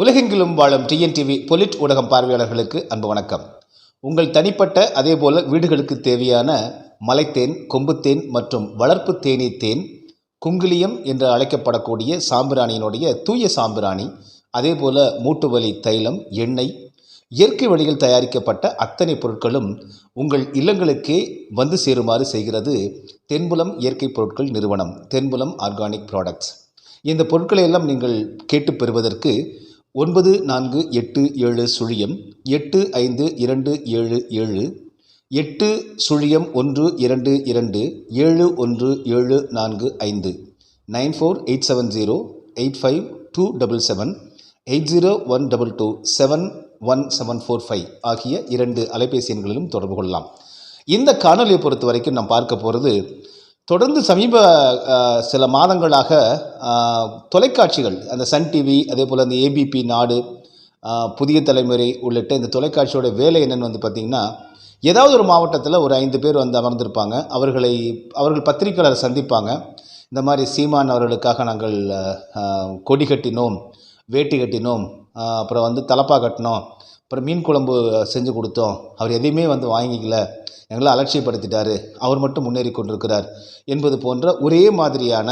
உலகெங்கிலும் வாழும் டிஎன்டிவி பொலிட் ஊடகம் பார்வையாளர்களுக்கு அன்பு வணக்கம். உங்கள் தனிப்பட்ட அதேபோல வீடுகளுக்கு தேவையான மலைத்தேன் கொம்புத்தேன் மற்றும் வளர்ப்பு தேனீ தேன் குங்கிலியம் என்று அழைக்கப்படக்கூடிய சாம்பிராணியினுடைய தூய சாம்பிராணி அதேபோல மூட்டுவலி தைலம் எண்ணெய் இயற்கை வழியில் தயாரிக்கப்பட்ட அத்தனை பொருட்களும் உங்கள் இல்லங்களுக்கே வந்து சேருமாறு செய்கிறது தென்புலம் இயற்கை பொருட்கள் நிறுவனம் தென்புலம் ஆர்கானிக் ப்ராடக்ட்ஸ். இந்த பொருட்களை எல்லாம் நீங்கள் கேட்டு பெறுவதற்கு ஒன்பது நான்கு எட்டு ஏழு சுழியம் எட்டு ஐந்து இரண்டு ஏழு ஏழு எட்டு சுழியம் ஒன்று இரண்டு இரண்டு ஏழு ஒன்று ஏழு நான்கு ஐந்து nine four eight seven zero eight five two double seven eight zero one double two seven one seven four five ஆகிய இரண்டு அலைபேசி எண்களிலும் தொடர்பு கொள்ளலாம். இந்த காணொலியை பொறுத்த வரைக்கும் நாம் பார்க்க போகிறது தொடர்ந்து சமீப சில மாதங்களாக தொலைக்காட்சிகள் அந்த சன் டிவி அதே போல் அந்த ஏபிபி நாடு புதிய தலைமுறை உள்ளிட்ட இந்த தொலைக்காட்சியோட வேலை என்னென்னு வந்து பார்த்திங்கன்னா ஏதாவது ஒரு மாவட்டத்தில் ஒரு ஐந்து பேர் வந்து அமர்ந்திருப்பாங்க. அவர்களை அவர்கள் பத்திரிக்கையாளர் சந்திப்பாங்க. இந்த மாதிரி சீமான் அவர்களுக்காக நாங்கள் கொடி கட்டினோம் வேட்டி கட்டினோம் அப்புறம் வந்து தலப்பா கட்டினோம். அப்புறம் மீன் குழம்பு செஞ்சு கொடுத்தோம். அவர் எதையுமே வந்து வாங்கிக்கல. எங்களை அலட்சியப்படுத்திட்டாரு. அவர் மட்டும் முன்னேறி கொண்டிருக்கிறார் என்பது போன்ற ஒரே மாதிரியான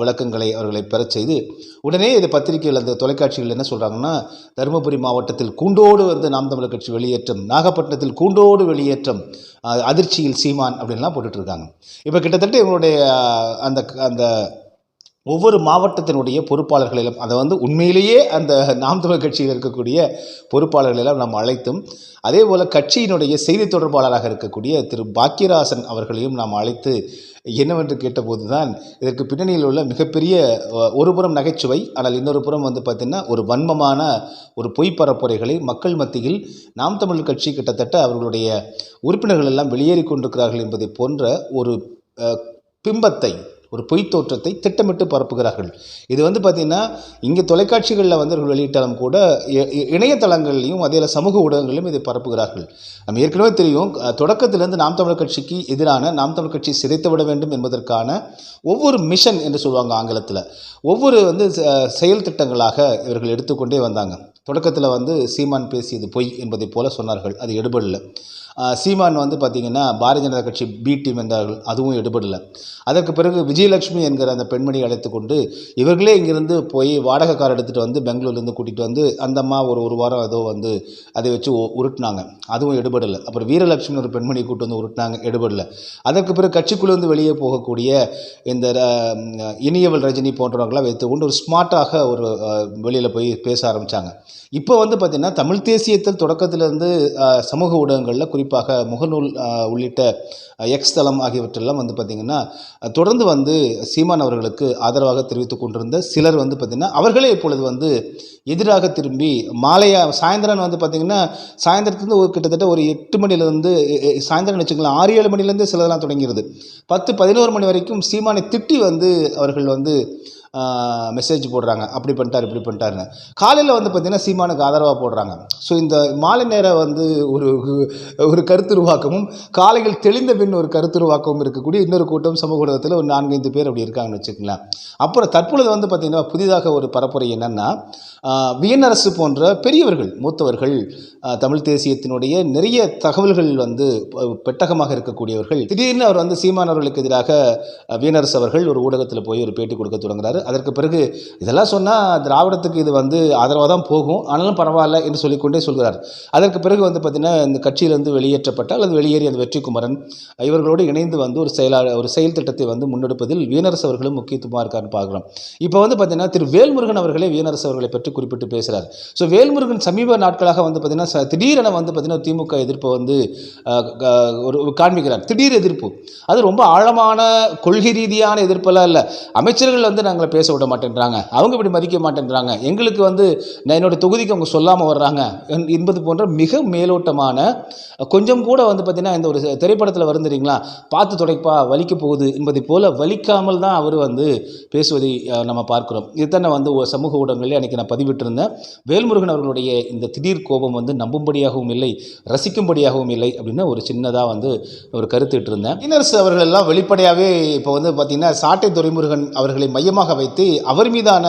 விளக்கங்களை அவர்களை பெறச் செய்து உடனே இது பத்திரிகையில் அந்த தொலைக்காட்சிகள் என்ன சொல்கிறாங்கன்னா தருமபுரி மாவட்டத்தில் கூண்டோடு வந்து நாம் தமிழர் கட்சி வெளியேற்றம் நாகப்பட்டினத்தில் கூண்டோடு வெளியேற்றம் அதிர்ச்சியில் சீமான் அப்படின்லாம் போட்டுட்ருக்காங்க இப்போ கிட்டத்தட்ட இவங்களுடைய அந்த அந்த ஒவ்வொரு மாவட்டத்தினுடைய பொறுப்பாளர்களிலும் அதை வந்து உண்மையிலேயே அந்த நாம் தமிழ் கட்சியில் இருக்கக்கூடிய பொறுப்பாளர்களெல்லாம் நாம் அழைத்தும் அதே போல் கட்சியினுடைய செய்தி தொடர்பாளராக இருக்கக்கூடிய திரு பாக்கியராசன் அவர்களையும் நாம் அழைத்து என்னவென்று கேட்டபோது தான் இதற்கு பின்னணியில் உள்ள மிகப்பெரிய ஒரு புறம் நகைச்சுவை ஆனால் இன்னொரு புறம் வந்து பார்த்திங்கன்னா ஒரு வன்மமான ஒரு பொய் பரப்புரைகளை மக்கள் மத்தியில் நாம் தமிழ் கட்சி கிட்டத்தட்ட அவர்களுடைய உறுப்பினர்கள் எல்லாம் வெளியேறி கொண்டிருக்கிறார்கள் என்பதை போன்ற ஒரு பிம்பத்தை ஒரு பொய் தோற்றத்தை திட்டமிட்டு பரப்புகிறார்கள். இது வந்து பார்த்திங்கன்னா இங்கே தொலைக்காட்சிகளில் வந்து அவர்கள் வெளியிட்டாலும் கூட இணையதளங்கள்லையும் அதே சமூக ஊடகங்களிலும் இதை பரப்புகிறார்கள். நம்ம ஏற்கனவே தெரியும் தொடக்கத்திலிருந்து நாம் தமிழர் கட்சிக்கு எதிரான நாம் தமிழர் கட்சி சிதைத்து விட வேண்டும் என்பதற்கான ஒவ்வொரு மிஷன் என்று சொல்லுவாங்க ஆங்கிலத்தில். ஒவ்வொரு வந்து செயல் திட்டங்களாக இவர்கள் எடுத்துக்கொண்டே வந்தாங்க. தொடக்கத்தில் வந்து சீமான் பேசியது பொய் என்பதைப் போல சொன்னார்கள். அது எடுபடல. சீமான் வந்து பார்த்திங்கன்னா பாரதிய ஜனதா கட்சி பி டீம் என்றார்கள். அதுவும் எடுபடலை. அதற்கு பிறகு விஜயலட்சுமி என்கிற அந்த பெண்மணி அழைத்து கொண்டு இவர்களே இங்கிருந்து போய் வாடகை கார் எடுத்துகிட்டு வந்து பெங்களூர்லேருந்து கூட்டிகிட்டு வந்து அந்த அம்மா ஒரு ஒரு வாரம் ஏதோ வந்து அதை வச்சு உ- உருட்டுனாங்க. அதுவும் எடுபடலை. அப்புறம் வீரலட்சுமி ஒரு பெண்மணியை கூட்டு வந்து உருட்டினாங்க. எடுபடலை. அதற்கு பிறகு கட்சிக்குள்ளேருந்து வெளியே போகக்கூடிய இந்த இனியவள் ரஜினி போன்றவர்களாம் வைத்து கொண்டு ஒரு ஸ்மார்ட்டாக ஒரு வெளியில் போய் பேச ஆரம்பித்தாங்க இப்போ வந்து பார்த்திங்கன்னா தமிழ் தேசியத்தில் தொடக்கத்திலேருந்து சமூக ஊடகங்களில் குறிப்பாக முகநூல் உள்ளிட்ட எக்ஸ் தளம் ஆகியவற்றெல்லாம் வந்து பார்த்திங்கன்னா தொடர்ந்து வந்து சீமான் அவர்களுக்கு ஆதரவாக தெரிவித்து கொண்டிருந்த சிலர் வந்து பார்த்திங்கன்னா அவர்களே இப்பொழுது வந்து எதிராக திரும்பி மாலையாக சாயந்தரம் வந்து பார்த்திங்கன்னா சாயந்தரத்துலேருந்து ஒரு கிட்டத்தட்ட ஒரு எட்டு மணிலேருந்து சாயந்தரம் வச்சுக்கலாம் ஆறு ஏழு மணிலேருந்து சிலதெல்லாம் தொடங்கிடுது பத்து பதினோரு மணி வரைக்கும் சீமானை திட்டி வந்து அவர்கள் வந்து மெசேஜ் போடுறாங்க. அப்படி பண்ணிட்டார் இப்படி பண்ணிட்டாருன்னு. காலையில் வந்து பார்த்திங்கன்னா சீமானுக்கு ஆதரவாக போடுறாங்க. ஸோ இந்த மாலை நேரம் வந்து ஒரு ஒரு கருத்துருவாக்கமும் காலையில் தெளிந்த பின் ஒரு கருத்துருவாக்கமும் இருக்கக்கூடிய இன்னொரு கூட்டம் சமூக ஊடகத்தில் ஒரு நான்கைந்து பேர் அப்படி இருக்காங்கன்னு வச்சுக்கலாம் அப்புறம் தற்பொழுது வந்து பார்த்திங்கன்னா புதிதாக ஒரு பரப்புரை என்னென்னா வியனரசு போன்ற பெரியவர்கள் மூத்தவர்கள் தமிழ் தேசியத்தினுடைய நிறைய தகவல்கள் வந்து பெட்டகமாக இருக்கக்கூடியவர்கள். திடீர்னு அவர் வந்து சீமானவர்களுக்கு எதிராக வீனரசு அவர்கள் ஒரு ஊடகத்தில் போய் ஒரு பேட்டி கொடுக்க தொடங்குறாரு. அதற்கு பிறகு இதெல்லாம் சொன்னால் திராவிடத்துக்கு இது வந்து ஆதரவாக தான் போகும். ஆனாலும் பரவாயில்ல என்று சொல்லிக்கொண்டே சொல்கிறார். அதற்கு பிறகு வந்து பார்த்திங்கன்னா இந்த கட்சியிலிருந்து வெளியேற்றப்பட்ட அல்லது வெளியேறிய அந்த வெற்றிக்குமரன் இவர்களோடு இணைந்து வந்து ஒரு செயலாளர் ஒரு செயல் திட்டத்தை வந்து முன்னெடுப்பதில் வீணரசு அவர்களும் முக்கியத்துவமாக இருக்காருன்னு பார்க்குறோம். இப்போ வந்து பார்த்திங்கன்னா திரு வேல்முருகன் அவர்களே வீணரசு அவர்களை பற்றி குறிப்பிட்டு பேசுகிறார் ஸோ வேல்முருகன் சமீப நாட்களாக வந்து பார்த்திங்கன்னா திடீரென வந்து பார்த்திங்கன்னா திமுக எதிர்ப்பை வந்து க- ஒரு காண்பிக்கிறார். திடீர் எதிர்ப்பு. அது ரொம்ப ஆழமான கொள்கை ரீதியான எதிர்ப்பெல்லாம் இல்லை. அமைச்சர்கள் வந்து நாங்கள் பேச விட மாட்டேன்றாங்க. அவங்க இப்படி மதிக்க மாட்டேன்றாங்க. எங்களுக்கு வந்து நான் என்னோட தொகுதிக்கு அவங்க சொல்லாமல் வர்றாங்க. என்- என்பது போன்ற மிக மேலோட்டமான கொஞ்சம் கூட வந்து பார்த்திங்கன்னா இந்த ஒரு திரைப்படத்தில் வருந்துறீங்களா பார்த்து துடைப்பா வலிக்க போகுது என்பதை போல வலிக்காமல் தான் அவர் வந்து பேசுவதை நம்ம பார்க்குறோம். இதுதானே வந்து சமூக ஊடகங்களில் அன்றைக்கி நான் பதிவிட்டிருந்தேன். வேல்முருகன் அவர்களுடைய இந்த திடீர் கோபம் வந்து நம்பும்படியாகவும் இல்லை ரசிக்கும்படியாகவும் இல்லை அப்படின்னு ஒரு சின்னதாக வந்து ஒரு கருத்துட்டு இருந்தேன் இன்னர்ஸ் அவர்கள் எல்லாம் வெளிப்படையாகவே இப்போ வந்து பார்த்திங்கன்னா சாட்டை துரைமுருகன் அவர்களை மையமாக வைத்து அவர் மீதான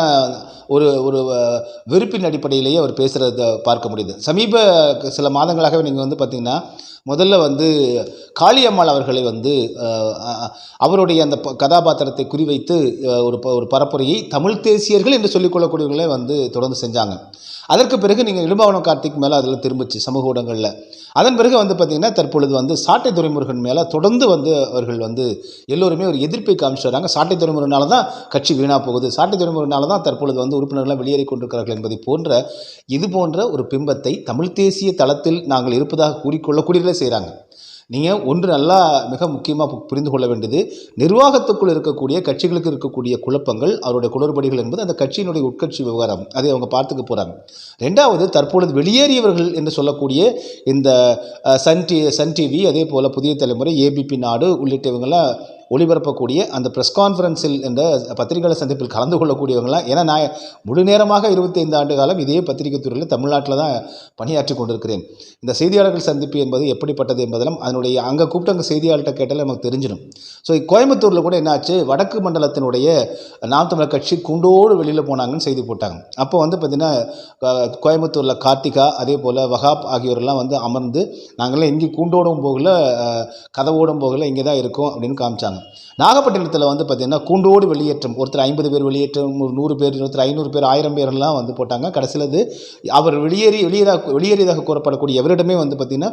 ஒரு ஒரு வெறுப்பின் அடிப்படையிலேயே அவர் பேசுகிறத பார்க்க முடியுது. சமீப சில மாதங்களாகவே நீங்கள் வந்து பார்த்திங்கன்னா முதல்ல வந்து காளியம்மாள் அவர்களை வந்து அவருடைய அந்த கதாபாத்திரத்தை குறிவைத்து ஒரு ப- ஒரு பரப்புரையை தமிழ் தேசியர்கள் என்று சொல்லிக்கொள்ளக்கூடியவர்களே வந்து தொடர்ந்து செஞ்சாங்க. அதற்கு பிறகு நீங்கள் இடும்பாவனம் கார்த்திக் மேலே அதில் திரும்பிச்சு சமூக ஊடகங்களில். அதன் பிறகு வந்து பார்த்திங்கன்னா தற்பொழுது வந்து சாட்டை துறைமுருகன் மேலே தொடர்ந்து வந்து அவர்கள் வந்து எல்லோருமே ஒரு எதிர்ப்பை காமிச்சு வராங்க. சாட்டை துறைமுருகனால தான் கட்சி வீணாக போகுது. சாட்டை துறைமுருகனால தான் தற்பொழுது வந்து உறுப்பினர்கள்லாம் வெளியேறி கொண்டிருக்கிறார்கள் என்பதை போன்ற இது போன்ற ஒரு பிம்பத்தை தமிழ் தேசிய தளத்தில் நாங்கள் இருப்பதாக கூறிக்கொள்ளக்கூடியவர்களே செய்கிறாங்க நீங்கள் ஒன்று நல்லா மிக முக்கியமாக புரிந்து கொள்ள வேண்டியது நிர்வாகத்துக்குள் இருக்கக்கூடிய கட்சிகளுக்கு இருக்கக்கூடிய குழப்பங்கள் அவருடைய குளறுபடிகள் என்பது அந்த கட்சியினுடைய உட்கட்சி விவகாரம். அதை அவங்க பார்த்துக்க போகிறாங்க ரெண்டாவது தற்பொழுது வெளியேறியவர்கள் என்று சொல்லக்கூடிய இந்த சன் டி சன் டிவி அதே போல் புதிய தலைமுறை ஏபிபி நாடு உள்ளிட்டவங்களாம் ஒளிபரப்பக்கூடிய அந்த ப்ரெஸ் கான்ஃபரன்ஸில் என்ற பத்திரிகையாளர் சந்திப்பில் கலந்து கொள்ளக்கூடியவங்களாம். ஏன்னா நான் முழு நேரமாக இருபத்தைந்து ஆண்டு காலம் இதே பத்திரிகை துறையில் தமிழ்நாட்டில் தான் பணியாற்றி கொண்டிருக்கிறேன். இந்த செய்தியாளர்கள் சந்திப்பு என்பது எப்படிப்பட்டது என்பதெல்லாம் அதனுடைய அங்கே கூப்பிட்டு அங்கே செய்தியாளர்கிட்ட கேட்டாலே நமக்கு தெரிஞ்சிடும். ஸோ கோயம்புத்தூரில் கூட என்னாச்சு? வடக்கு மண்டலத்தினுடைய நாம் தமிழர் கட்சி குண்டோடு வெளியில் போனாங்கன்னு செய்தி போட்டாங்க. அப்போ வந்து பார்த்திங்கன்னா கோயம்புத்தூரில் கார்த்திகா அதே போல் வகாப் ஆகியோரெல்லாம் வந்து அமர்ந்து நாங்களாம் எங்கேயும் கூண்டோடும் போகல கதவோடும் போகல இங்கே தான் இருக்கோம் அப்படின்னு காமிச்சாங்க. நாகப்பட்டினத்தில் வந்து பார்த்திங்கன்னா கூண்டோடு வெளியேற்றம். ஒருத்தர் ஐம்பது பேர் வெளியேற்றம் ஒரு நூறு பேர் ஒருத்தர் ஐநூறு பேர் ஆயிரம் பேர்லாம் வந்து போட்டாங்க. கடைசியில் அது அவர் வெளியேறி வெளியேறா வெளியேறியதாக கூறப்படக்கூடிய எவரிடமே வந்து பார்த்திங்கன்னா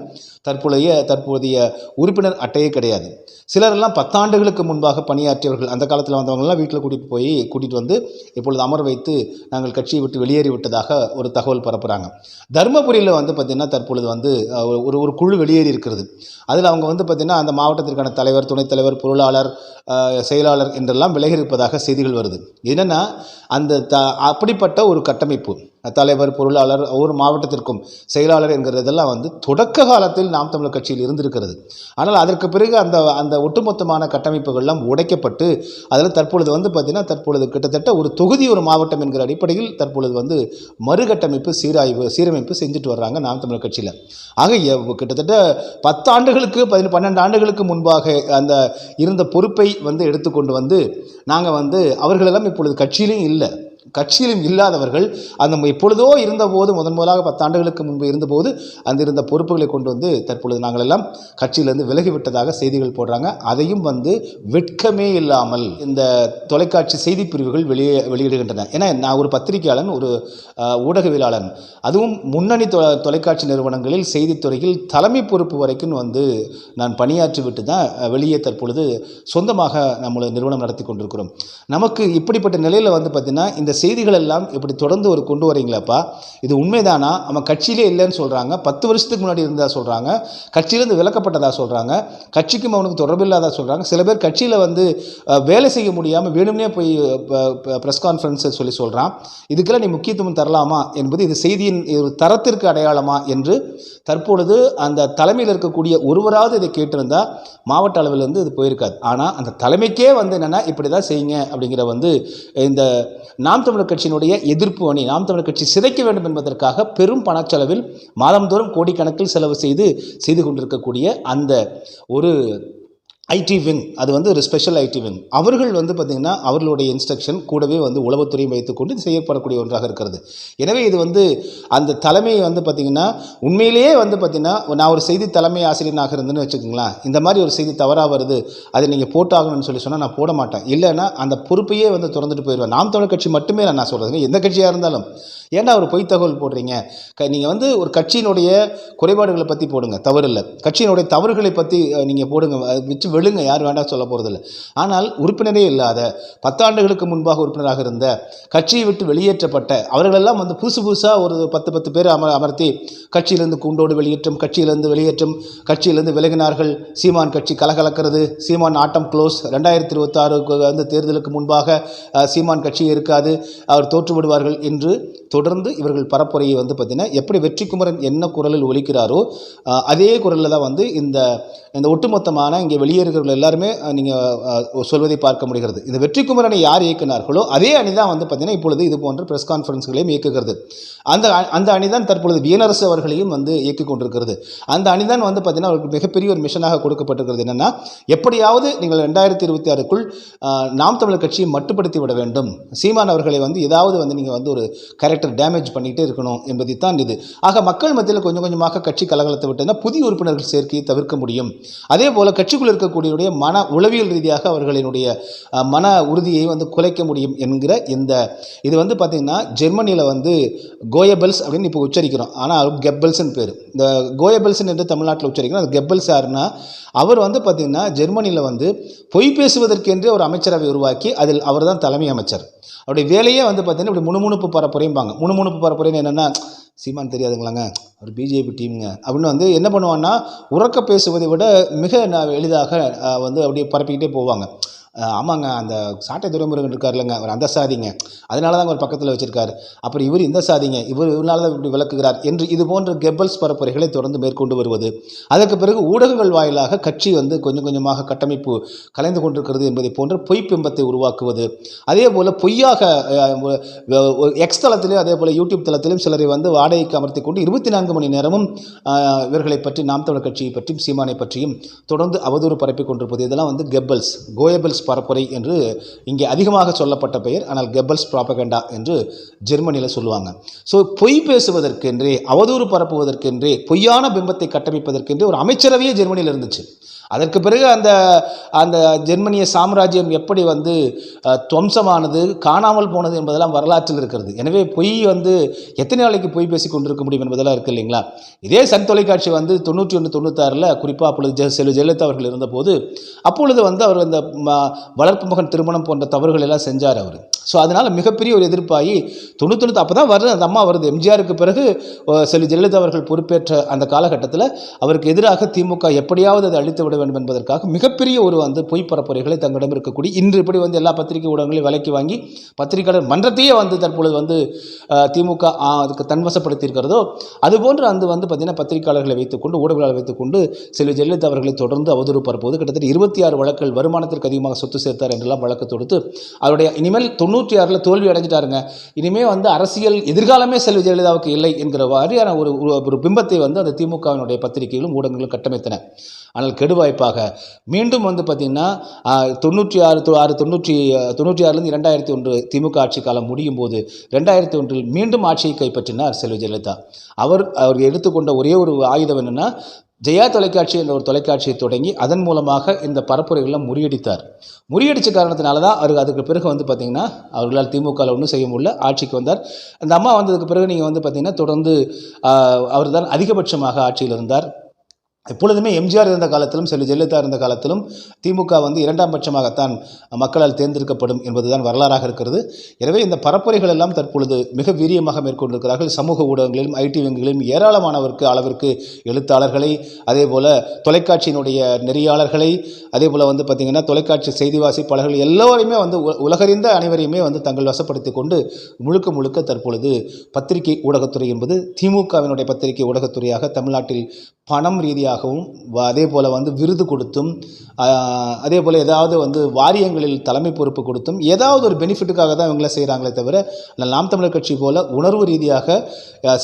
தற்போதைய தற்போதைய உறுப்பினர் அட்டையே கிடையாது. சிலரெல்லாம் பத்தாண்டுகளுக்கு முன்பாக பணியாற்றியவர்கள் அந்த காலத்தில் வந்தவங்கலாம் வீட்டில் கூட்டிகிட்டு போய் கூட்டிகிட்டு வந்து இப்பொழுது அமர் வைத்து நாங்கள் கட்சியை விட்டு வெளியேறி விட்டதாக ஒரு தகவல் பரப்புகிறாங்க தருமபுரியில் வந்து பார்த்திங்கன்னா தற்பொழுது வந்து ஒரு ஒரு குழு வெளியேறி இருக்கிறது. அதில் அவங்க வந்து பார்த்திங்கன்னா அந்த மாவட்டத்திற்கான தலைவர் துணைத் தலைவர் பொருளாளர் அஹ், செயலாளர் என்றெல்லாம் விலகி இருப்பதாக செய்திகள் வருது. என்னென்னா அந்த த அப்படிப்பட்ட ஒரு கட்டமைப்பு. தலைவர் பொருளாளர் ஒவ்வொரு மாவட்டத்திற்கும் செயலாளர் என்கிறதெல்லாம் வந்து தொடக்க காலத்தில் நாம் தமிழர் கட்சியில் இருந்திருக்கிறது. ஆனால் அதற்கு பிறகு அந்த அந்த ஒட்டுமொத்தமான கட்டமைப்புகள்லாம் உடைக்கப்பட்டு அதில் தற்பொழுது வந்து பார்த்திங்கன்னா தற்பொழுது கிட்டத்தட்ட ஒரு தொகுதி ஒரு மாவட்டம் என்கிற அடிப்படையில் தற்பொழுது வந்து மறுகட்டமைப்பு சீராய்வு சீரமைப்பு செஞ்சுட்டு வர்றாங்க நாம் தமிழர் கட்சியில். ஆக எவ்- கிட்டத்தட்ட பத்தாண்டுகளுக்கு பதின பன்னெண்டு ஆண்டுகளுக்கு முன்பாக அந்த இருந்த பொறுப்பை வந்து எடுத்துக்கொண்டு வந்து நாங்கள் வந்து அவர்களெல்லாம் இப்பொழுது கட்சியிலையும் இல்லை. கட்சியிலும் இல்லாதவர்கள் அந்த எப்பொழுதோ இருந்தபோது முதன் முதலாக பத்தாண்டுகளுக்கு முன்பு இருந்தபோது அந்த இருந்த பொறுப்புகளை கொண்டு வந்து தற்பொழுது நாங்கள் எல்லாம் கட்சியிலிருந்து விலகிவிட்டதாக செய்திகள் போடுறாங்க. அதையும் வந்து வெட்கமே இல்லாமல் இந்த தொலைக்காட்சி செய்தி பிரிவுகள் வெளியே வெளியிடுகின்றன. ஏன்னா நான் ஒரு பத்திரிகையாளன் ஒரு ஊடகவியலாளன். அதுவும் முன்னணி தொ தொலைக்காட்சி நிறுவனங்களில் செய்தித்துறையில் தலைமை பொறுப்பு வரைக்கும் வந்து நான் பணியாற்றி விட்டு தான் வெளியே தற்பொழுது சொந்தமாக நம்மளோட நிறுவனம் நடத்தி கொண்டிருக்கிறோம். நமக்கு இப்படிப்பட்ட நிலையில் வந்து பார்த்திங்கன்னா இந்த செய்திகள் எல்லாம் இப்படி தொடர்ந்து ஒரு கொண்டு வரீங்களாப்பா இது உண்மைதானா? அவன் கட்சியிலே இல்லைன்னு சொல்கிறாங்க பத்து வருஷத்துக்கு முன்னாடி இருந்தால் சொல்கிறாங்க கட்சியிலேருந்து விளக்கப்பட்டதாக சொல்கிறாங்க கட்சிக்கும் அவனுக்கு தொடர்பு இல்லாதா சொல்கிறாங்க சில பேர் கட்சியில் வந்து வேலை செய்ய முடியாமல் வேணும்னே போய் ப்ரெஸ் கான்ஃபரன்ஸை சொல்லி சொல்கிறான் இதுக்கெல்லாம் நீ முக்கியத்துவம் தரலாமா? என்பது இது செய்தியின் ஒரு தரத்திற்கு அடையாளமா என்று தற்பொழுது அந்த தலைமையில் இருக்கக்கூடிய ஒருவராவது இதை கேட்டிருந்தால் மாவட்ட அளவிலேருந்து இது போயிருக்காது. ஆனால் அந்த தலைமைக்கே வந்து என்னென்னா இப்படி தான் செய்யுங்க அப்படிங்கிற வந்து இந்த நாம் தமிழர் கட்சியினுடைய எதிர்ப்பு அணி நாம் தமிழர் கட்சி சிதைக்க வேண்டும் என்பதற்காக பெரும் பணச்செலவில் மாதந்தோறும் கோடிக்கணக்கில் செலவு செய்து செய்து கொண்டிருக்கக்கூடிய அந்த ஒரு ஐடி விங் அது வந்து ஒரு ஸ்பெஷல் ஐடி விங் அவர்கள் வந்து பார்த்திங்கன்னா அவர்களுடைய இன்ஸ்ட்ரக்ஷன் கூடவே வந்து உளவுத்துறையும் வைத்துக்கொண்டு செய்யப்படக்கூடிய ஒன்றாக இருக்கிறது. எனவே இது வந்து அந்த தலைமையை வந்து பார்த்திங்கன்னா உண்மையிலேயே வந்து பார்த்திங்கன்னா நான் ஒரு செய்தி தலைமை ஆசிரியனாக இருந்தேன்னு வச்சுக்கோங்களேன். இந்த மாதிரி ஒரு செய்தி தவறாக வருது அதை நீங்கள் போட்டாகணும்னு சொல்லி சொன்னால் நான் போட மாட்டேன். இல்லைன்னா அந்த பொறுப்பையே வந்து திறந்துட்டு போயிடுவேன். நாம் தமிழ் கட்சி மட்டுமே நான் நான் சொல்கிறேன் எந்த கட்சியாக இருந்தாலும். ஏன்டா ஒரு பொய் தகவல் போடுறீங்க? க நீங்கள் வந்து ஒரு கட்சியினுடைய குறைபாடுகளை பற்றி போடுங்க. இல்லை கட்சியினுடைய தவறுகளை பற்றி நீங்கள் போடுங்க. வச்சு விழுங்க யார் வேண்டாம் சொல்ல போகிறதில்ல ஆனால் உறுப்பினரே இல்லாத பத்தாண்டுகளுக்கு முன்பாக உறுப்பினராக இருந்த கட்சியை விட்டு வெளியேற்றப்பட்ட அவர்களெல்லாம் வந்து புதுசு புதுசாக ஒரு பத்து பத்து பேர் அமர் அமர்த்தி கட்சியிலிருந்து கூண்டோடு வெளியேற்றம் கட்சியிலிருந்து வெளியேற்றம் கட்சியிலிருந்து விலகினார்கள். சீமான் கட்சி கலகலக்கிறது. சீமான் ஆட்டம் க்ளோஸ் ரெண்டாயிரத்தி இருபத்தாறுக்கு வந்து தேர்தலுக்கு முன்பாக சீமான் கட்சி இருக்காது. அவர் தோற்றுவிடுவார்கள் என்று தொடர்ந்து இவர்கள் பரப்புரையை வந்து பார்த்தீங்கன்னா எப்படி வெற்றி குமரன் என்ன குரலில் ஒலிக்கிறாரோ அதே குரலில் தான் வந்து இந்த இந்த ஒட்டுமொத்தமான இங்கே வெளியேறி இருக்கிறவர்கள் எல்லாருமே நீங்கள் சொல்வதை பார்க்க முடிகிறது. இந்த வெற்றி குமரனை யார் இயக்கினார்களோ அதே அணி தான் வந்து பார்த்தீங்கன்னா இப்பொழுது இது போன்ற ப்ரெஸ் கான்ஃபரன்ஸ்களையும் இயக்குகிறது. அந்த அந்த அணி தான் தற்பொழுது வியனரசு அவர்களையும் வந்து இயக்கிக் கொண்டிருக்கிறது. அந்த அணி தான் வந்து பார்த்தீங்கன்னா அவருக்கு மிகப்பெரிய ஒரு மிஷனாக கொடுக்கப்பட்டிருக்கிறது. என்னென்னா எப்படியாவது நீங்கள் ரெண்டாயிரத்தி இருபத்தி ஆறுக்குள் நாம் தமிழர் கட்சியை மட்டுப்படுத்தி விட வேண்டும். சீமான் அவர்களை வந்து ஏதாவது வந்து நீங்கள் வந்து ஒரு கேரக்டர் டேமேஜ் பண்ணிகிட்டே இருக்கணும் என்பதை தான் இது. ஆக மக்கள் மத்தியில் கொஞ்சம் கொஞ்சமாக கட்சி கலகலத்தை விட்டுனா புதிய உறுப்பினர்கள் சேர்க்கையை தவிர்க்க முடியும். அதே போல் கட்சிக்குள் இருக்க இருக்கக்கூடியவருடைய மன உளவியல் ரீதியாக அவர்களினுடைய மன உறுதியை வந்து குலைக்க முடியும் என்கிற இந்த இது வந்து பார்த்திங்கன்னா ஜெர்மனியில் வந்து கோயபெல்ஸ் அப்படின்னு இப்போ உச்சரிக்கிறோம். ஆனால் கெப்பல்ஸ்னு பேர். இந்த கோயபெல்ஸ்ன் என்று தமிழ்நாட்டில் உச்சரிக்கிறோம். அது கெப்பல்ஸ் யாருன்னா அவர் வந்து பார்த்திங்கன்னா ஜெர்மனியில் வந்து பொய் பேசுவதற்கென்றே ஒரு அமைச்சரவை உருவாக்கி அதில் அவர் தான் தலைமை அமைச்சர். அவருடைய வேலையே வந்து பார்த்தீங்கன்னா இப்படி முணுமுணுப்பு பரப்புரையும்பாங்க முணுமுணுப்பு பரப்புரைன்னு என்னென்னா சீமான் தெரியாதுங்களாங்க. ஒரு பிஜேபி டீமுங்க. அப்படின்னு வந்து என்ன பண்ணுவான்னா உறக்க பேசுவதை விட மிக எளிதாக வந்து அப்படியே பரப்பிக்கிட்டே போவாங்க. ஆமாங்க. அந்த சாட்டை துறைமுருகன் இருக்கார் இல்லைங்க அவர் அந்த சாதிங்க. அதனால தான் அவர் பக்கத்தில் வச்சிருக்காரு. அப்புறம் இவர் இந்த சாதிங்க. இவர் இவனால தான் இப்படி விளக்குகிறார் என்று இது போன்ற கெப்பல்ஸ் பரப்புரைகளை தொடர்ந்து மேற்கொண்டு வருவது. அதற்கு பிறகு ஊடகங்கள் வாயிலாக கட்சி வந்து கொஞ்சம் கொஞ்சமாக கட்டமைப்பு கலைந்து கொண்டிருக்கிறது என்பதை போன்ற பொய் பிம்பத்தை உருவாக்குவது. அதே போல் பொய்யாக எக்ஸ் தளத்திலே அதே போல் யூடியூப் தளத்திலும் சிலரை வந்து வாடகைக்கு அமர்த்தி கொண்டு இருபத்தி நான்கு மணி நேரமும் இவர்களை பற்றி நாம் தமிழர் கட்சியை பற்றியும் சீமானை பற்றியும் தொடர்ந்து அவதூறு பரப்பிக் கொண்டிருப்பது. இதெல்லாம் வந்து கெப்பல்ஸ் கோயபல்ஸ் பரப்புரை என்று இங்கே அதிகமாக சொல்லப்பட்ட பெயர். ஆனால் கெப்பல்ஸ் ப்ராபகண்டா என்று ஜெர்மனியில் சொல்லுவாங்க. ஸோ பொய் பேசுவதற்கென்றே அவதூறு பரப்புவதற்கென்றே பொய்யான பிம்பத்தை கட்டமைப்பதற்கென்றே ஒரு அமைச்சரவையே ஜெர்மனியில் இருந்துச்சு. அதற்கு பிறகு அந்த அந்த ஜெர்மனிய சாம்ராஜ்யம் எப்படி வந்து துவம்சமானது காணாமல் போனது என்பதெல்லாம் வரலாற்றில் இருக்கிறது. எனவே பொய் வந்து எத்தனை நாளைக்கு பொய் பேசி கொண்டிருக்க முடியும் என்பதெல்லாம் இருக்குது இல்லைங்களா? இதே சன் தொலைக்காட்சி வந்து தொண்ணூற்றி ஒன்று தொண்ணூத்தாறில் குறிப்பாக அப்பொழுது ஜெ செல்வி ஜெயலலிதா அவர்கள் இருந்தபோது அப்பொழுது வந்து அவர் இந்த வளர்ப்பு மகன் திருமணம் போன்ற தவறுகள் எல்லாம் செஞ்சார் அவர். ஸோ அதனால் மிகப்பெரிய ஒரு எதிர்ப்பாகி தொண்ணூத்தொண்ணூற்றி அப்போ தான் வருது அந்த அம்மா வருது. எம்ஜிஆருக்கு பிறகு செல்வி ஜெயலலிதா அவர்கள் பொறுப்பேற்ற அந்த காலகட்டத்தில் அவருக்கு எதிராக திமுக எப்படியாவது அதை அழித்து விட வேண்டும் என்பதற்காக மிகப்பெரிய ஒரு வந்து பொய் பரப்புரைகளை தங்களிடம் இருக்கக்கூடிய இன்று இப்படி வந்து எல்லா பத்திரிகை ஊடகங்களையும் விலைக்கு வாங்கி பத்திரிகையாளர் மன்றத்தையே வந்து தற்பொழுது வந்து திமுக அதுக்கு தன்வசப்படுத்தியிருக்கிறதோ அதுபோன்று அந்த வந்து பார்த்திங்கன்னா பத்திரிகையாளர்களை வைத்துக்கொண்டு ஊடகங்களை வைத்துக்கொண்டு செல்வி ஜெயலலிதா அவர்களை தொடர்ந்து அவதூறு பரப்புவது கிட்டத்தட்ட இருபத்தி ஆறு வழக்குகள் வருமானத்திற்கு அதிகமாக சொத்து சேர்த்தார் என்றெல்லாம் வழக்கு தொடுத்து அவருடைய இனிமேல் தொண்ணூற்றி ஆறில் தோல்வி அடைஞ்சிட்டாருங்க. இனிமே வந்து அரசியல் எதிர்காலமே செல்வி ஜெயலலிதாவுக்கு இல்லை என்கிற மாதிரியான ஒரு ஒரு- பிம்பத்தை வந்து அந்த திமுகவினுடைய பத்திரிகைகளும் ஊடகங்களும் கட்டமைத்தன. ஆனால் கெடுவாய்ப்பாக மீண்டும் வந்து பார்த்திங்கன்னா தொண்ணூற்றி ஆறு ஆறு தொண்ணூற்றி தொண்ணூற்றி ஆறுலேருந்து இரண்டாயிரத்தி ஒன்று திமுக ஆட்சி காலம் முடியும் போது ரெண்டாயிரத்தி ஒன்றில் மீண்டும் ஆட்சியை கைப்பற்றினார் செல்வி ஜெயலலிதா. அவர் அவர் எடுத்துக்கொண்ட ஒரே ஒரு ஆயுதம் என்னென்னா ஜெயா தொலைக்காட்சி என்ற ஒரு தொலைக்காட்சியை தொடங்கி அதன் மூலமாக இந்த பரப்புரைகளை முறியடித்தார். முறியடித்த காரணத்தினால தான் அவர் அதுக்கு பிறகு வந்து பார்த்திங்கன்னா அவர்களால் திமுகவில் ஒன்றும் செய்ய முடியல ஆட்சிக்கு வந்தார். அந்த அம்மா வந்ததுக்கு பிறகு நீங்கள் வந்து பார்த்திங்கன்னா தொடர்ந்து அவர் தான் அதிகபட்சமாக ஆட்சியில் இருந்தார். எப்பொழுதுமே எம்ஜிஆர் இருந்த காலத்திலும் செல்வி ஜெயலலிதா இருந்த காலத்திலும் திமுக வந்து இரண்டாம் பட்சமாகத்தான் மக்களால் தேர்ந்தெடுக்கப்படும் என்பதுதான் வரலாறாக இருக்கிறது. எனவே இந்த பரப்புரைகள் எல்லாம் தற்பொழுது மிக வீரியமாக மேற்கொண்டிருக்கிறார்கள். சமூக ஊடகங்களிலும் ஐடி வங்கிகளிலும் ஏராளமானவருக்கு அளவிற்கு எழுத்தாளர்களை அதே போல் தொலைக்காட்சியினுடைய நெறியாளர்களை அதே போல் வந்து பார்த்திங்கன்னா தொலைக்காட்சி செய்தி வாசிப்பாளர்கள் எல்லோரையுமே வந்து உ- உலகறிந்த அனைவரையுமே வந்து தங்கள் வசப்படுத்தி கொண்டு முழுக்க முழுக்க தற்பொழுது பத்திரிகை ஊடகத்துறை என்பது திமுகவினுடைய பத்திரிகை ஊடகத்துறையாக தமிழ்நாட்டில் பணம் ரீதியாகவும் அதே போல் வந்து விருது கொடுத்தும் அதே போல் ஏதாவது வந்து வாரியங்களில் தலைமை பொறுப்பு கொடுத்தும் ஏதாவது ஒரு பெனிஃபிட்டுக்காக தான் இவங்கள செய்கிறாங்களே தவிர நாம் தமிழர் கட்சி போல உணர்வு ரீதியாக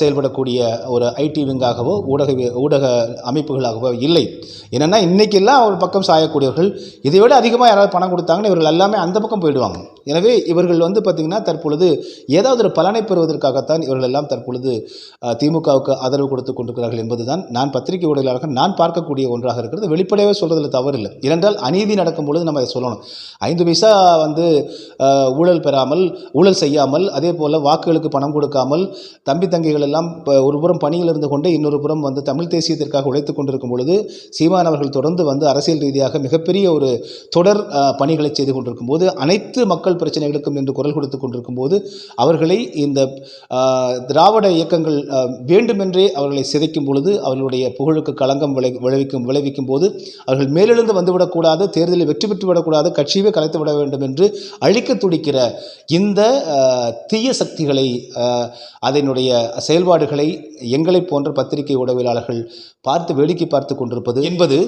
செயல்படக்கூடிய ஒரு ஐடி விங்காகவோ ஊடக ஊடக அமைப்புகளாகவோ இல்லை. என்னென்னா இன்றைக்கெல்லாம் ஒரு பக்கம் சாயக்கூடியவர்கள் இதை விட அதிகமாக யாராவது பணம் கொடுத்தாங்கன்னு இவர்கள் எல்லாமே அந்த பக்கம் போயிடுவாங்க. எனவே இவர்கள் வந்து பார்த்திங்கன்னா தற்பொழுது ஏதாவது ஒரு பலனை பெறுவதற்காகத்தான் இவர்கள் எல்லாம் தற்பொழுது திமுகவுக்கு ஆதரவு கொடுத்து கொண்டிருக்கிறார்கள் என்பதுதான் நான் பத்திரிகை ஊடகங்களாக நான் பார்க்கக்கூடிய ஒன்றாக இருக்கிறது. வெளிப்படையாகவே சொல்கிறதுல தவறு இல்லை ஏனென்றால் அநீதி நடக்கும் பொழுது நம்ம அதை சொல்லணும். ஐந்து பைசா வந்து ஊழல் பெறாமல் ஊழல் செய்யாமல் அதே போல் வாக்குகளுக்கு பணம் கொடுக்காமல் தம்பி தங்கைகள் எல்லாம் இப்போ ஒரு புறம் பணியில் இருந்து கொண்டு இன்னொரு புறம் வந்து தமிழ் தேசியத்திற்காக உழைத்துக் கொண்டிருக்கும் பொழுது சீமான் அவர்கள் தொடர்ந்து வந்து அரசியல் ரீதியாக மிகப்பெரிய ஒரு தொடர் பணிகளை செய்து கொண்டிருக்கும் போது அனைத்து மக்கள் பிரச்சனைகளுக்கும் என்று குரல் கொடுத்து கொண்டிருக்கும் போது அவர்களை இந்த திராவிட இயக்கங்கள் வேண்டுமென்றே அவர்களை சிதைக்கும் பொழுது அவர்களுடைய புகழுக்கு களங்கம் விளை விளைவிக்கும் விளைவிக்கும் போது அவர்கள் மேலெழுந்து வந்துவிடக்கூடாது தேர்தலில் வெற்றி பெற்று விடக்கூடாது கட்சியவே கலைத்து விட வேண்டும் என்று அழிக்க துடிக்கிற இந்த தீய சக்திகளை அதனுடைய செயல்பாடுகளை எங்களை போன்ற பத்திரிகை உடவியலாளர்கள் பார்த்து வேடிக்கை பார்த்து கொண்டிருப்பது என்பது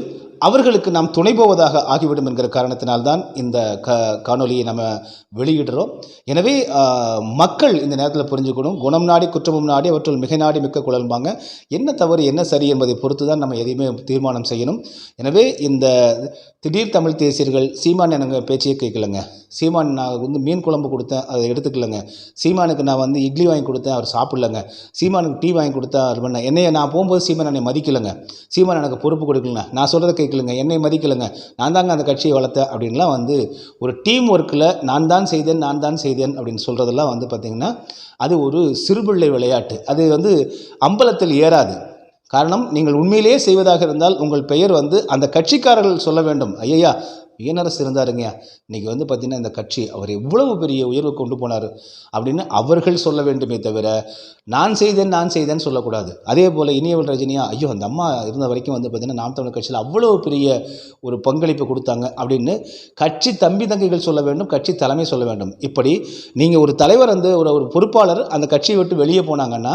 அவர்களுக்கு நாம் துணை போவதாக ஆகிவிடும் என்கிற காரணத்தினால்தான் இந்த க காணொலியை நம்ம வெளியிடுறோம். எனவே மக்கள் இந்த நேரத்தில் புரிஞ்சுக்கணும். குணம் நாடி குற்றமும் நாடி அவற்றுள் மிகை நாடி மிக்க குழம்பாங்க என்ன தவறு என்ன சரி என்பதை பொறுத்து தான் நம்ம எதையுமே தீர்மானம் செய்யணும். எனவே இந்த திடீர் தமிழ் தேசியர்கள் சீமான் எனக்கு பேச்சையே கேட்கலங்க. சீமான் நான் வந்து மீன் குழம்பு கொடுத்தேன் அதை எடுத்துக்கலங்க. சீமானுக்கு நான் வந்து இட்லி வாங்கி கொடுத்தேன் அவர் சாப்பிடலங்க. சீமானுக்கு டீ வாங்கி கொடுத்தா அவர் பண்ண என்னைய நான் போகும்போது சீமான் என்னை மதிக்கலைங்க. சீமான் எனக்கு பொறுப்பு கொடுக்கலங்க. நான் சொல்கிறத சேர்க்கலுங்க என்னை மதிக்கலுங்க. நான் தாங்க அந்த கட்சியை வளர்த்தேன் அப்படின்லாம் வந்து ஒரு டீம் ஒர்க்கில் நான் தான் செய்தேன் நான் தான் செய்தேன் அப்படின்னு சொல்கிறதெல்லாம் வந்து பார்த்திங்கன்னா அது ஒரு சிறுபிள்ளை விளையாட்டு. அது வந்து அம்பலத்தில் ஏறாது. காரணம் நீங்கள் உண்மையிலேயே செய்வதாக இருந்தால் உங்கள் பெயர் வந்து அந்த கட்சிக்காரர்கள் சொல்ல வேண்டும். ஐயா இயனரசு இருந்தாருங்க. இன்றைக்கி வந்து பார்த்திங்கன்னா இந்த கட்சி அவர் எவ்வளவு பெரிய உயர்வு கொண்டு போனார் அப்படின்னு அவர்கள் சொல்ல வேண்டுமே தவிர நான் செய்தேன் நான் செய்தேன்னு சொல்லக்கூடாது. அதே போல் இனியவள் ரஜினியா ஐயோ அந்த அம்மா இருந்த வரைக்கும் வந்து பார்த்திங்கன்னா நாம் தமிழர் கட்சியில் அவ்வளோ பெரிய ஒரு பங்களிப்பு கொடுத்தாங்க அப்படின்னு கட்சி தம்பி தங்கைகள் சொல்ல வேண்டும் கட்சி தலைமை சொல்ல வேண்டும். இப்படி நீங்கள் ஒரு தலைவர் வந்து ஒரு ஒரு பொறுப்பாளர் அந்த கட்சியை விட்டு வெளியே போனாங்கன்னா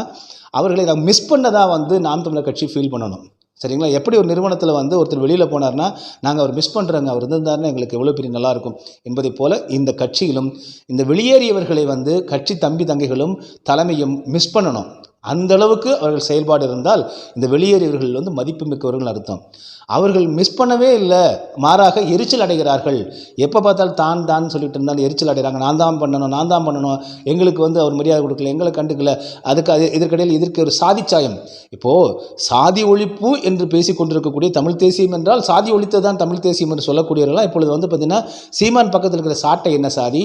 அவர்களை நான் மிஸ் பண்ணதாக வந்து நாம் தமிழர் கட்சி ஃபீல் பண்ணணும். சரிங்களா? எப்படி ஒரு நிறுவனத்தில் வந்து ஒருத்தர் வெளியில் போனார்னா நாங்கள் அவர் மிஸ் பண்ணுறோங்க அவர் இருந்திருந்தாருன்னா எங்களுக்கு எவ்வளோ பெரிய நல்லாயிருக்கும் என்பதைப் போல இந்த கட்சியிலும் இந்த வெளியேறியவர்களை வந்து கட்சி தம்பி தங்கைகளும் தலைமையும் மிஸ் பண்ணணும். அந்த அளவுக்கு அவர்கள் செயல்பாடு இருந்தால் இந்த வெளியேறியவர்கள் வந்து மதிப்பு மிக்கவர்கள் அர்த்தம். அவர்கள் மிஸ் பண்ணவே இல்லை. மாறாக எரிச்சல் அடைகிறார்கள். எப்போ பார்த்தாலும் தான் தான் சொல்லிட்டு இருந்தாலும் எரிச்சல் அடைகிறாங்க. நான் தான் பண்ணணும் நான் தான் பண்ணணும். எங்களுக்கு வந்து அவர் மரியாதை கொடுக்கல எங்களை கண்டுக்கல. அதுக்கு அது இதற்கிடையில் இதற்கு ஒரு சாதிச்சாயம் இப்போது சாதி ஒழிப்பு என்று பேசி கொண்டிருக்கக்கூடிய தமிழ் தேசியம் என்றால் சாதி ஒழித்து தான் தமிழ் தேசியம் என்று சொல்லக்கூடியவர்களாம் இப்பொழுது வந்து பார்த்திங்கன்னா சீமான் பக்கத்தில் இருக்கிற சாட்டை என்ன சாதி?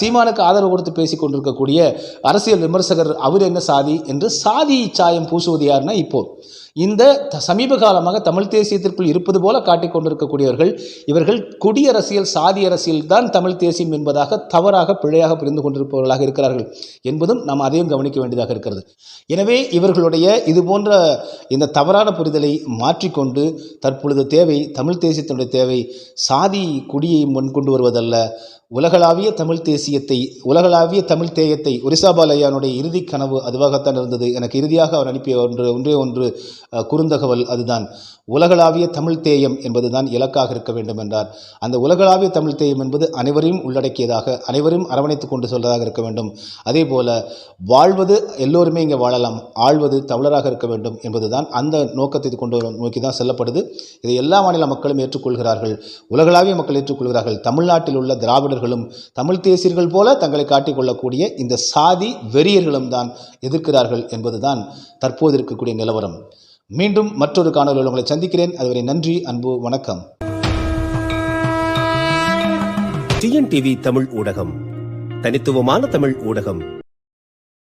சீமானுக்கு ஆதரவு கொடுத்து பேசி கொண்டிருக்கக்கூடிய அரசியல் விமர்சகர் அவர் என்ன சாதி என்று சாதி சாயம் பூசுவது யாருன்னா இப்போ. இந்த த- சமீப காலமாக தமிழ் தேசியத்திற்குள் இருப்பது போல காட்டிக் கொண்டிருக்கக்கூடியவர்கள் இவர்கள் குடியரசியல் சாதி அரசியல் தான் தமிழ் தேசியம் என்பதாக தவறாக பிழையாக புரிந்து கொண்டிருப்பவர்களாக இருக்கிறார்கள் என்பதும் நாம் அதையும் கவனிக்க வேண்டியதாக இருக்கிறது. எனவே இவர்களுடைய இது போன்ற இந்த தவறான புரிதலை மாற்றிக்கொண்டு தற்பொழுது தேவை தமிழ் தேசியத்தினுடைய தேவை சாதி குடியை முன் கொண்டு வருவதல்ல உலகளாவிய தமிழ் தேசியத்தை உலகளாவிய தமிழ் தேயத்தை ஒரிசாபாலையானுடைய இறுதி கனவு அதுவாகத்தான் இருந்தது. எனக்கு இறுதியாக அவர் அனுப்பிய ஒன்று ஒன்றே ஒன்று குறுந்தகவல் அதுதான். உலகளாவிய தமிழ் தேயம் என்பதுதான் இலக்காக இருக்க வேண்டும் என்றார். அந்த உலகளாவிய தமிழ் தேயம் என்பது அனைவரையும் உள்ளடக்கியதாக அனைவரையும் அரவணைத்து கொண்டு சொல்வதாக இருக்க வேண்டும். அதே போல வாழ்வது எல்லோருமே இங்கே வாழலாம் ஆழ்வது தமிழராக இருக்க வேண்டும் என்பதுதான் அந்த நோக்கத்தை கொண்டு நோக்கி தான் செல்லப்படுது. இதை எல்லா மாநில மக்களும் ஏற்றுக்கொள்கிறார்கள். உலகளாவிய மக்கள் ஏற்றுக்கொள்கிறார்கள். தமிழ்நாட்டில் உள்ள திராவிட திராவிடர்களும் தமிழ் தேசியர்கள் போல தங்களை காட்டிக்கொள்ளக்கூடிய இந்த சாதி வெறியர்களும் தான் எதிர்க்கிறார்கள் என்பதுதான் தற்போது இருக்கக்கூடிய நிலவரம். மீண்டும் மற்றொரு காணொலியில் உங்களை சந்திக்கிறேன். அதுவரை நன்றி அன்பு வணக்கம். டிஎன்டிவி தமிழ் ஊடகம். தனித்துவமான தமிழ் ஊடகம்.